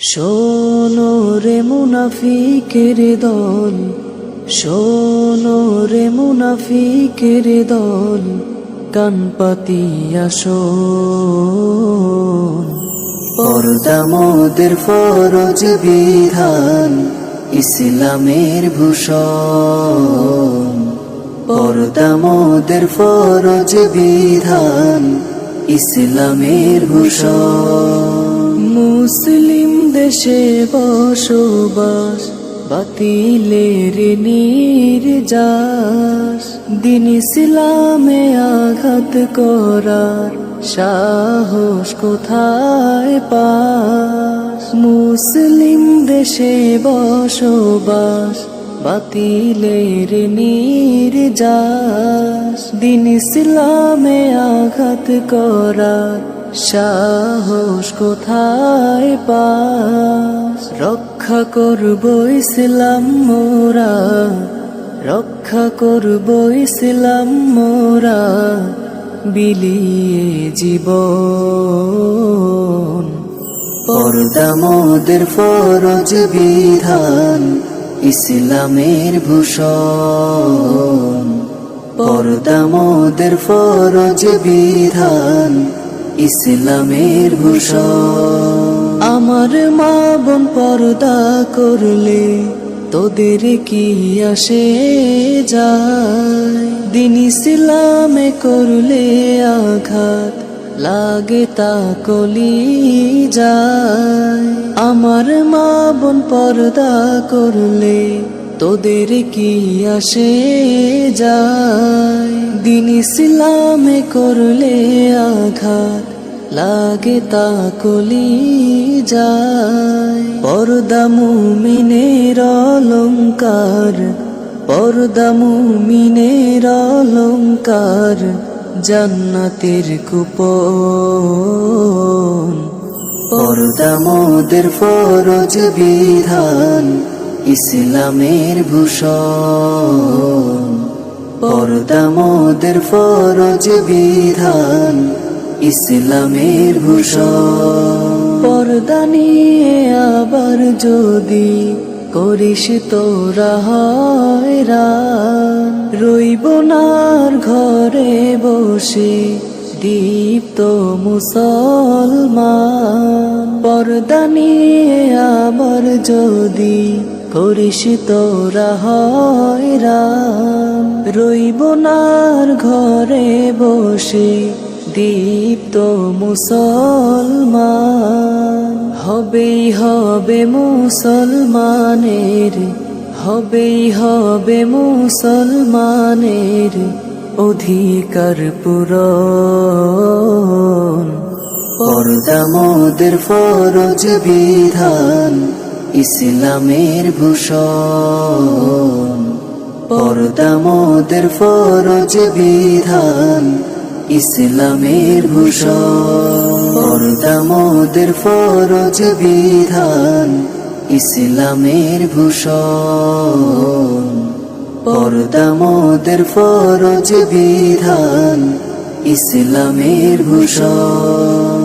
শোনো রে মুনাফিকের দল, শোনো রে মুনাফিকের দল, কান পাতিয়া শোন। পর্দা মোদের ফরজ বিধান, ইসলামের ভূষণ। পর্দা মোদের ফরজ বিধান, ইসলামের ভূষণ। দেশে বসবাস বাতিলের নির্যাস। দিন ইসলামে আঘাত করার সাহস কোথায় পাস? মুসলিম দেশে বসবাস বাতিলের নির্যাস। দিন ইসলামে আঘাত করার সাহস কোথায় পাস? রক্ষা করব ইসলাম মোরা। রক্ষা করব ইসলাম মোরা। বিলিয়ে জীবন। পর্দা মোদের ফরজ বিধান, ইসলামের ভূষণ। পর্দা মোদের ফরজ বিধান ইসলামের ভূষণ। আমার মা বোন পর্দা করলে তোদের কি আসে যায়? দিন ইসলামে করলে আঘাত লাগে তা কলি যায়। আমার মা বোন পর্দা করলে তোদের কি আসে যায়? দিন ইসলামে করলে আঘাত লাগে তা কলি যায়। পর্দা মুমিনের অলঙ্কার পর্দা মুমিনের অলঙ্কার জান্নাতের কুপন। পর্দা মোদের ফরজ বিধান ইসলামের ভূষণ, পর্দা মোদের ফরজ বিধান, ইসলামের ভূষণ। পর্দা নিয়ে আবার যদি করিস তোরা হয়রান, রইব নার ঘরে বসে দীপ্ত মুসলমান। পর্দা নিয়ে আবার যদি করিস তোরা হয়রান রইব নার ঘরে বসে, দীপ্ত মুসলমান। হবেই হবে মুসলমানের, হবেই হবে মুসলমানের অধিকার পুরন পর্দা মোদের ফরজ বিধান। ইসলামের ভূষণ, পর্দা মোদের ফরজ বিধান, ইসলামের ভূষণ, পর্দা মোদের ফরজ বিধান, ইসলামের ভূষণ, পর্দা মোদের ফরজ বিধান, ইসলামের ভূষণ।